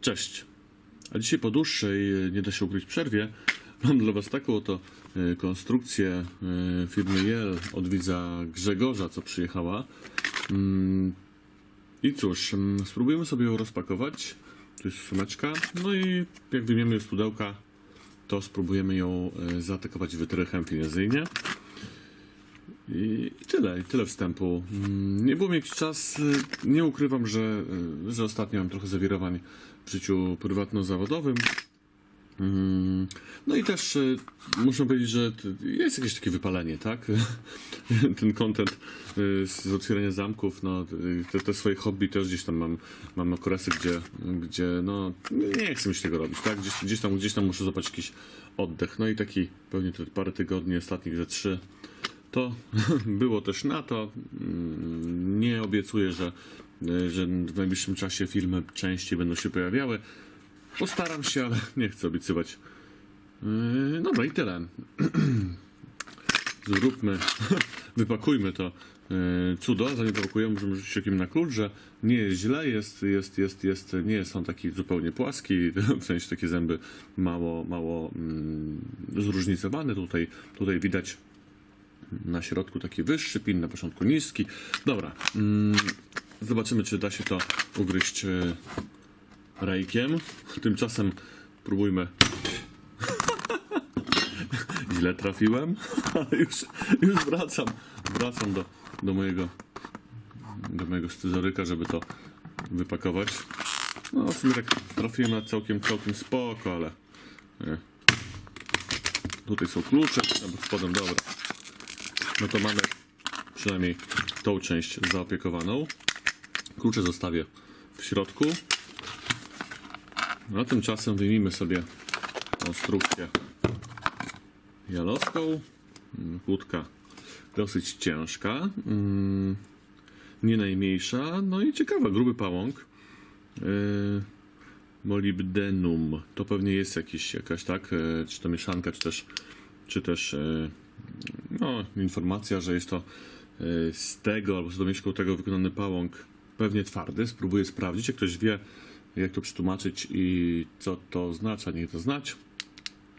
Cześć. A dzisiaj po dłuższej, e, nie da się ukryć, przerwie mam dla Was taką oto e, konstrukcję e, firmy Yale od widza Grzegorza, co przyjechała. Mm, I cóż, mm, spróbujemy sobie ją rozpakować. Tu jest sumeczka. No i jak wyjmiemy z pudełka, to spróbujemy ją zaatakować wytrychem finezyjnie. I tyle, i tyle wstępu. Mm, Nie było mi jakiś czas, nie ukrywam, że, że ostatnio mam trochę zawirowań w życiu prywatno-zawodowym. Mm, No i też y, muszę powiedzieć, że jest jakieś takie wypalenie, tak? Ten content y, z otwierania zamków, no y, te, te swoje hobby też gdzieś tam mam, mam okresy, gdzie, gdzie no nie chcę mi się tego robić, tak? Gdzieś, gdzieś, tam, gdzieś tam muszę złapać jakiś oddech. No i taki pewnie te parę tygodni, ostatnich ze trzy, to było też na to. Mm, Nie obiecuję, że, że w najbliższym czasie filmy częściej będą się pojawiały. Postaram się, ale nie chcę obiecywać. Yy, Dobra, i tyle. Zróbmy, wypakujmy to yy, cudo. Zanim wypakujemy, możemy rzucić okiem na klucz, że nie jest źle, jest, jest, jest, jest, nie jest on taki zupełnie płaski, w sensie takie zęby mało, mało mm, zróżnicowane. Tutaj, tutaj widać na środku taki wyższy pin, na początku niski. Dobra, mm, zobaczymy, czy da się to ugryźć e, rejkiem. Tymczasem próbujmy. Źle trafiłem, ale już, już wracam, wracam do, do mojego do mojego scyzoryka, żeby to wypakować. No, tak trafiłem na całkiem, całkiem spoko, ale nie. tutaj są klucze, albo spodem, dobra. No to mamy przynajmniej tą część zaopiekowaną. Klucze zostawię w środku. No, a tymczasem wyjmijmy sobie konstrukcję jalowską. Mm, Kłódka dosyć ciężka. mm, Nie najmniejsza. No i ciekawa, gruby pałąk. Yy, molibdenum. To pewnie jest jakiś, jakaś tak, e, czy to mieszanka, czy też, czy też e, no, informacja, że jest to z tego albo z domieszką tego wykonany pałąk pewnie twardy. Spróbuję sprawdzić. Jak ktoś wie, jak to przetłumaczyć i co to oznacza, niech to znać.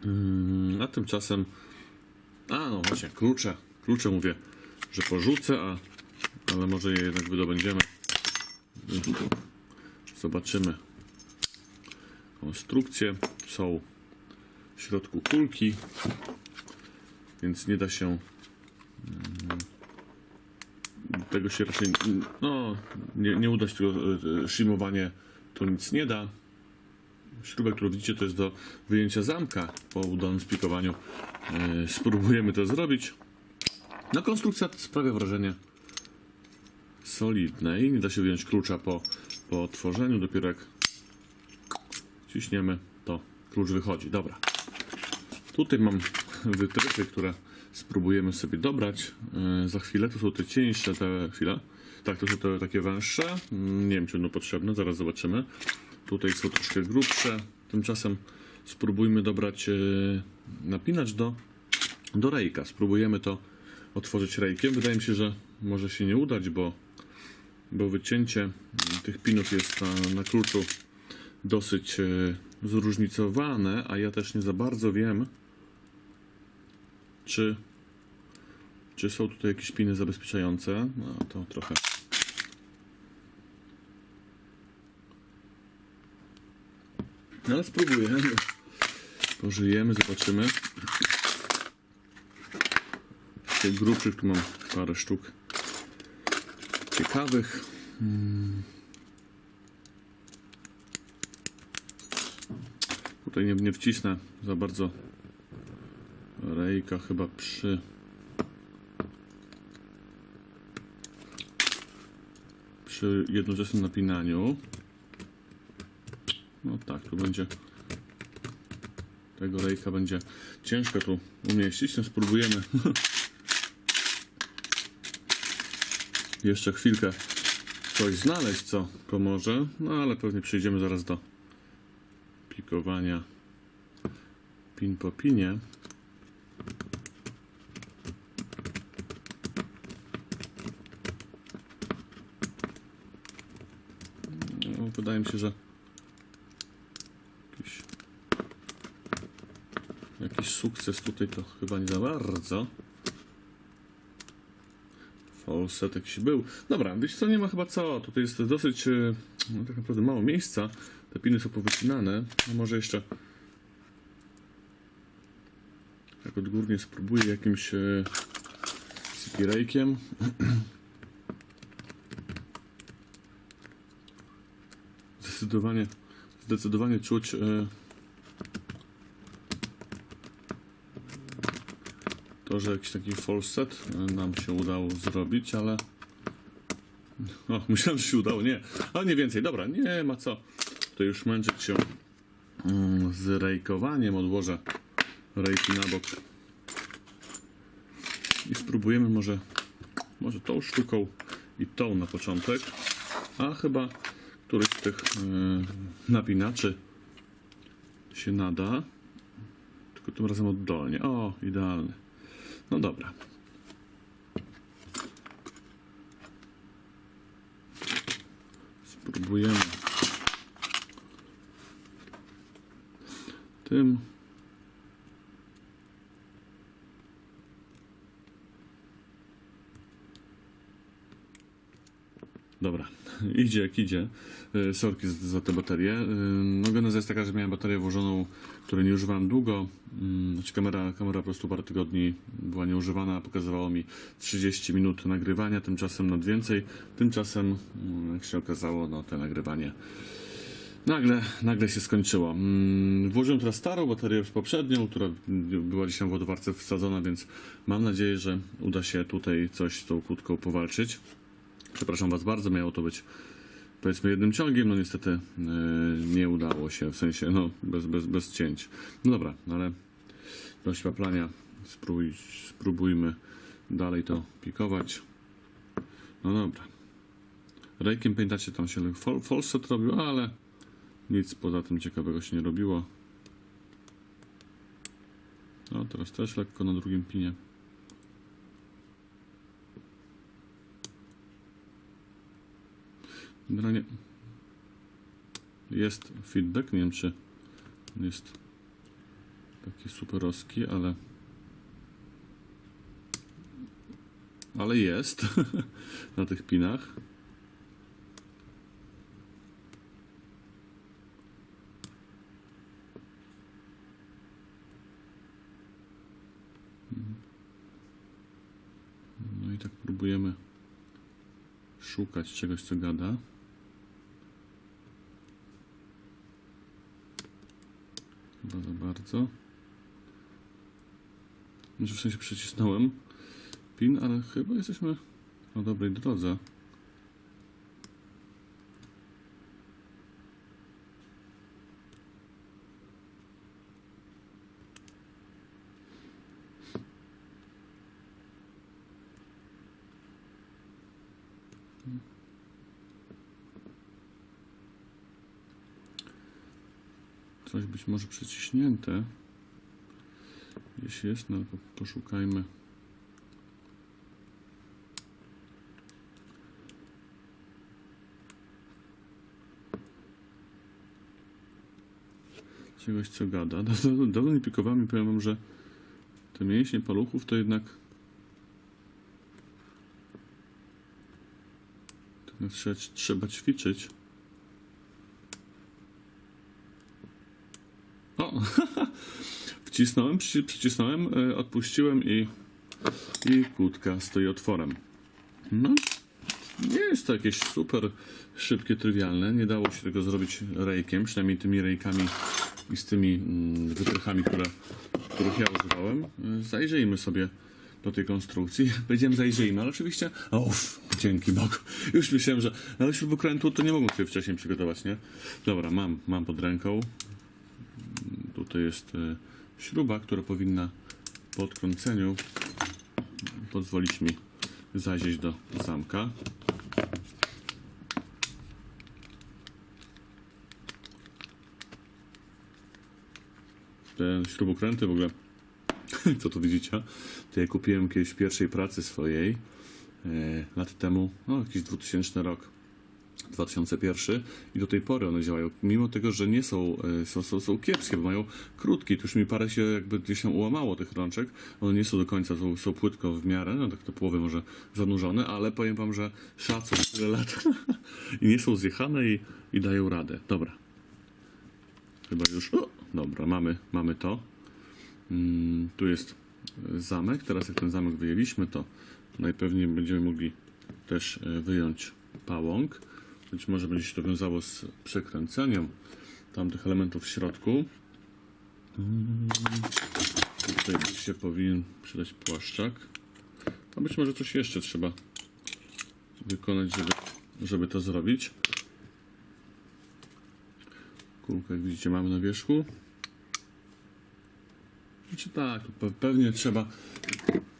Mm, A tymczasem, a no właśnie, klucze. Klucze mówię, że porzucę, a, ale może je jednak wydobędziemy. Zobaczymy. Konstrukcje są w środku kulki więc nie da się mm, tego się raczej no, nie, nie uda się tego e, szymowanie to nic nie da. Śrubę, którą widzicie to jest do wyjęcia zamka. Po udanym spikowaniu E, spróbujemy to zrobić. No konstrukcja sprawia wrażenie solidnej nie da się wyjąć klucza po, po otworzeniu. Dopiero jak ciśniemy to klucz wychodzi. Dobra. Tutaj mam wytrychy, które spróbujemy sobie dobrać yy, za chwilę. To są te cieńsze, te chwile. Tak, to są te takie węższe. Mm, Nie wiem, czy będą potrzebne, zaraz zobaczymy. Tutaj są troszkę grubsze. Tymczasem spróbujmy dobrać yy, napinacz do, do rejka. Spróbujemy to otworzyć rejkiem. Wydaje mi się, że może się nie udać, bo, bo wycięcie tych pinów jest na, na kluczu dosyć e, zróżnicowane, a ja też nie za bardzo wiem, czy, czy są tutaj jakieś piny zabezpieczające. No to trochę. No, ale spróbujemy. Pożyjemy, zobaczymy. Tych grubszych tu mam parę sztuk ciekawych. Tutaj nie, nie wcisnę za bardzo rejka chyba przy przy jednoczesnym napinaniu. No tak, tu będzie tego rejka będzie ciężko tu umieścić, no spróbujemy jeszcze chwilkę coś znaleźć, co pomoże, no ale pewnie przejdziemy zaraz do pikowania pin po pinie. No, wydaje mi się, że jakiś, jakiś sukces tutaj to chyba nie za bardzo. Falset jakiś był. Dobra, wiesz co, nie ma chyba co. Tutaj jest dosyć, e, no, tak naprawdę mało miejsca. Te piny są powycinane. A może jeszcze tak odgórnie spróbuję jakimś e, Zdecydowanie, zdecydowanie czuć e, to, że jakiś taki falset e, nam się udało zrobić, ale o, myślałem, że się udało, nie, ale nie więcej, dobra, nie ma co. To już męczyć się mm, z rejkowaniem, odłożę rejki na bok. I spróbujemy może może tą sztuką i tą na początek, a chyba któryś z tych e, napinaczy się nada. Tylko tym razem oddolnie. O, idealny. No dobra. Spróbujemy tym. Dobra, idzie jak idzie. E, Sorki za- za tę baterię. E, No geneza jest taka, że miałem baterię włożoną, której nie używałem długo. Mm, Znaczy kamera, kamera po prostu parę tygodni była nieużywana, pokazywało mi 30 minut nagrywania, tymczasem nad więcej. Tymczasem, mm, jak się okazało, no to nagrywanie nagle, nagle się skończyło. Mm, Włożyłem teraz starą baterię poprzednią, która była tam w ładowarce wsadzona, więc mam nadzieję, że uda się tutaj coś z tą kłódką powalczyć. Przepraszam Was bardzo, miało to być powiedzmy jednym ciągiem, no niestety yy, nie udało się, w sensie no bez, bez, bez cięć. No dobra, no ale dość paplania, spróbuj, spróbujmy dalej to pikować. No dobra. Rejkiem pamiętacie, tam się fol, falset robił, ale nic poza tym ciekawego się nie robiło. No teraz też lekko na drugim pinie. Generalnie jest feedback, nie wiem czy jest taki superowski, ale ale jest na tych pinach. No i tak próbujemy szukać czegoś, co gada. Za bardzo. Może w sensie przycisnąłem pin, ale chyba jesteśmy na dobrej drodze. Coś być może przyciśnięte. Jeśli jest, no to poszukajmy. Czegoś, co gada. Dawno, nie pikowałem i powiem wam, że te mięśnie paluchów to jednak to trzeba, trzeba ćwiczyć. O, wcisnąłem, przyci- przycisnąłem, e, odpuściłem i, i kłódka stoi otworem. No, nie jest to jakieś super szybkie, trywialne. Nie dało się tego zrobić rejkiem, przynajmniej tymi rejkami i z tymi mm, wytrychami, które, których ja używałem. E, Zajrzyjmy sobie do tej konstrukcji. Będziemy zajrzyjmy, ale oczywiście. Uff, dzięki Bogu. Już myślałem, że. Ale śrubokrętu to nie mogłem sobie wcześniej przygotować, nie? Dobra, mam, mam pod ręką. Tutaj jest e, śruba, która powinna po odkręceniu pozwolić mi zajrzeć do zamka. Te śrubokręty w ogóle, co tu widzicie, to ja kupiłem kiedyś w pierwszej pracy swojej e, lat temu, no jakiś 2000 rok. 2001 i do tej pory one działają, mimo tego, że nie są, e, są, są, są kiepskie, bo mają krótki, to już mi parę się jakby gdzieś tam ułamało tych rączek, one nie są do końca, są, są płytko w miarę, no tak do połowy może zanurzone, ale powiem wam, że szacun, tyle lat i nie są zjechane i, i dają radę, dobra. Chyba już, o, dobra, mamy, mamy to. Mm, tu jest zamek, teraz jak ten zamek wyjęliśmy, to najpewniej będziemy mogli też e, wyjąć pałąk. Być może będzie się to wiązało z przekręceniem tamtych elementów w środku. Mm, Tutaj się powinien przydać płaszczak. A być może coś jeszcze trzeba wykonać, żeby, żeby to zrobić. Kulkę, jak widzicie, mamy na wierzchu. Znaczy tak, pe- pewnie trzeba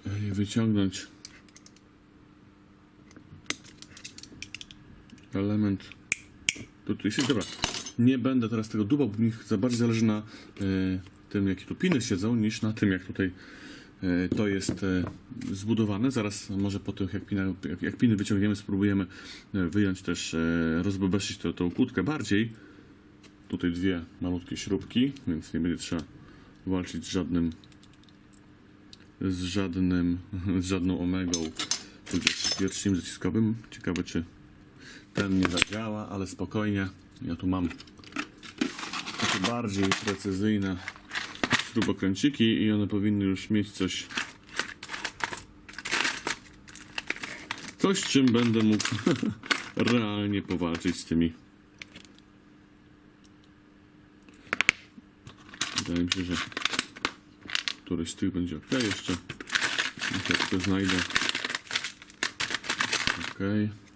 e, wyciągnąć element. Tutaj jest, dobra. Nie będę teraz tego dubał, bo mi za bardziej zależy na e, tym, jakie tu piny siedzą, niż na tym, jak tutaj e, to jest e, zbudowane. Zaraz może po tym, jak, jak, jak piny wyciągniemy, spróbujemy e, wyjąć też, e, rozbebeszyć tę- tą kłódkę bardziej. Tutaj dwie malutkie śrubki, więc nie będzie trzeba walczyć z żadnym z żadnym, z żadną omegą tudzież pierścieniem zaciskowym. Ciekawe czy ten nie zadziała, ale spokojnie. Ja tu mam takie bardziej precyzyjne śrubokręciki i one powinny już mieć coś coś czym będę mógł realnie powalczyć z tymi Wydaje mi się, że któryś z tych będzie ok. Jeszcze jak to znajdę. Ok. Nie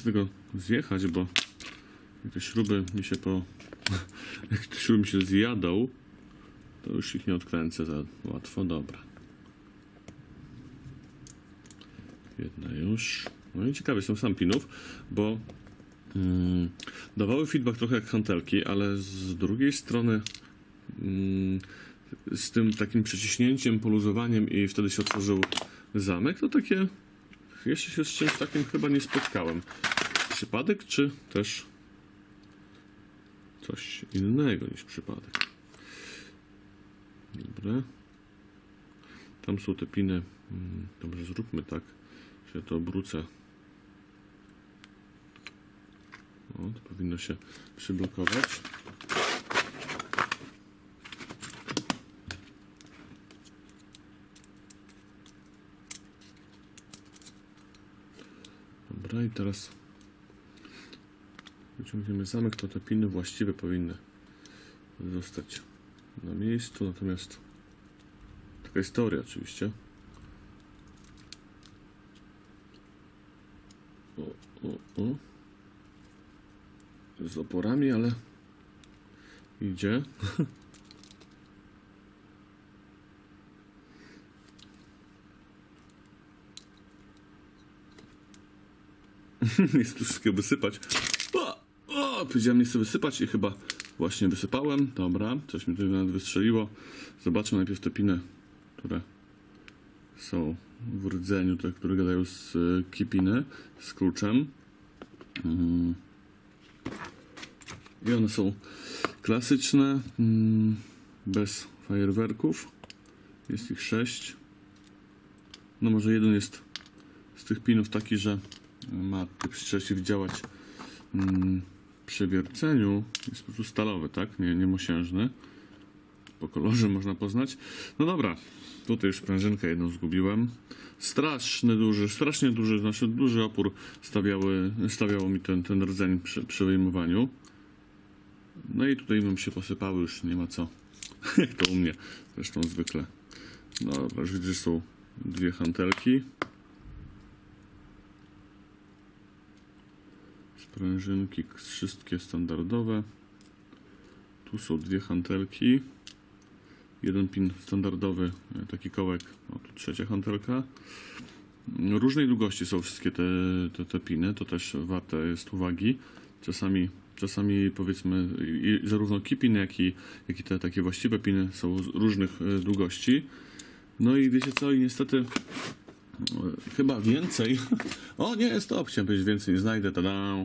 chcę tego zjechać, bo jak te śruby mi się po... jak te śruby mi się zjadą, to już ich nie odkręcę za łatwo. Dobra. Jedna już. No i ciekawy jestem sam pinów, bo mm, dawały feedback trochę jak hantelki, ale z drugiej strony mm, z tym takim przyciśnięciem, poluzowaniem i wtedy się otworzył zamek, to takie jeszcze się z czymś takim chyba nie spotkałem. Przypadek, czy też coś innego niż przypadek? Dobra. Tam są te piny. Mm, Dobrze, zróbmy tak. Się to obrócę. O, to powinno się przyblokować. Dobra, i teraz wyciągniemy zamek, to te piny właściwe powinny zostać na miejscu, natomiast taka historia oczywiście. O, o, o. Z oporami, ale idzie. nie chcę tu wszystkiego wysypać. O, o, powiedziałem nie chcę wysypać i chyba właśnie wysypałem. Dobra, coś mi tutaj nawet wystrzeliło. Zobaczmy najpierw te piny, które są w rdzeniu, te, które gadają z y, kipiny, z kluczem. Mm. I one są klasyczne, mm, bez fajerwerków. Jest ich sześć. No może jeden jest z tych pinów taki, że ma przeciwdziałać mm, przy wierceniu. Jest po prostu stalowy, tak? Nie, nie mosiężny. Po kolorze można poznać. No dobra, tutaj już prężynkę jedną zgubiłem. Straszny duży, strasznie duży, znaczy duży opór stawiały, stawiało mi ten, ten rdzeń przy, przy wyjmowaniu. No i tutaj nam się posypały, już nie ma co. Jak to u mnie zresztą zwykle. Dobra, już widzę, że są dwie hantelki. Sprężynki wszystkie standardowe. Tu są dwie hantelki. Jeden pin standardowy, e, taki kołek. O, tu trzecia hantelka. Różnej długości są wszystkie te, te, te piny, to też warte jest uwagi. Czasami czasami powiedzmy zarówno kipin, jak i, jak i te takie właściwe piny są różnych e, długości. No i wiecie co, i niestety chyba więcej. O nie, stop, chciałem powiedzieć więcej, nie znajdę, tada.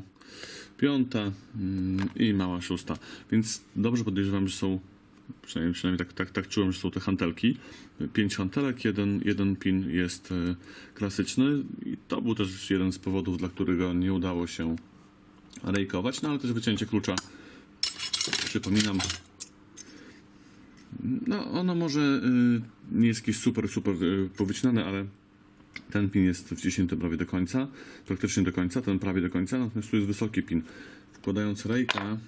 Piąta mm, i mała szósta. Więc dobrze podejrzewam, że są, przynajmniej, przynajmniej tak, tak, tak czułem, że są te hantelki. Pięć hantelek, jeden, jeden pin jest e, klasyczny i to był też jeden z powodów, dla którego nie udało się rejkować, no ale też wycięcie klucza, przypominam, no ono może y, nie jest jakieś super, super y, powycinane, ale ten pin jest wciśnięty prawie do końca, praktycznie do końca, ten prawie do końca, natomiast tu jest wysoki pin. Wkładając rejka, mm,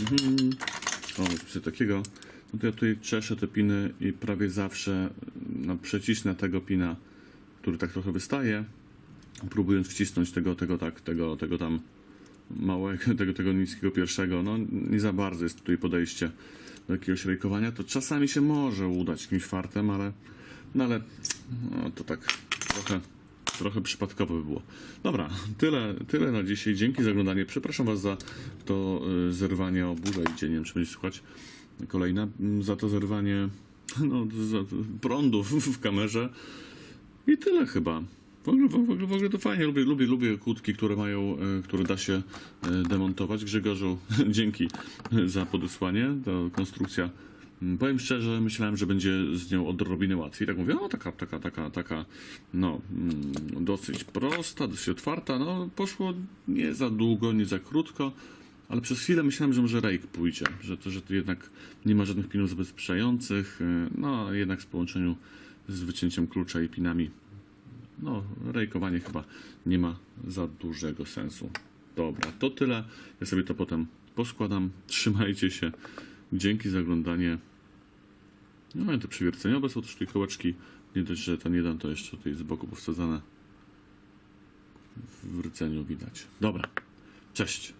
mhm, o, coś takiego, no to ja tutaj czeszę te piny i prawie zawsze no, przecisnę tego pina, który tak trochę wystaje, próbując wcisnąć tego, tego tak, tego, tego tam małego, tego, tego niskiego pierwszego, no nie za bardzo jest tutaj podejście do jakiegoś rejkowania, to czasami się może udać jakimś fartem, ale no ale no, to tak trochę, trochę przypadkowo by było. Dobra, tyle, tyle na dzisiaj. Dzięki za oglądanie. Przepraszam Was za to y, zerwanie o burze, gdzie nie wiem, czy będzie słuchać kolejna, mm, za to zerwanie no, za, prądu w kamerze. I tyle chyba. W ogóle, w ogóle, w ogóle to fajnie, lubię, lubię, lubię kłódki, które mają, e, które da się e, demontować. Grzegorzu, dzięki za podesłanie. To konstrukcja, powiem szczerze, myślałem, że będzie z nią odrobinę łatwiej. Tak mówię, no taka, taka, taka, taka, no mm, dosyć prosta, dosyć otwarta. No poszło nie za długo, nie za krótko. Ale przez chwilę myślałem, że może rake pójdzie, że to, że tu jednak nie ma żadnych pinów zabezpieczających, e, no jednak w połączeniu z wycięciem klucza i pinami no, rejkowanie chyba nie ma za dużego sensu. Dobra, to tyle. Ja sobie to potem poskładam. Trzymajcie się. Dzięki za oglądanie. No i te przywierceniowe są też tutaj kołeczki. Nie dość, że ten jeden to jeszcze tutaj z boku powsadzane w rdzeniu widać. Dobra, cześć.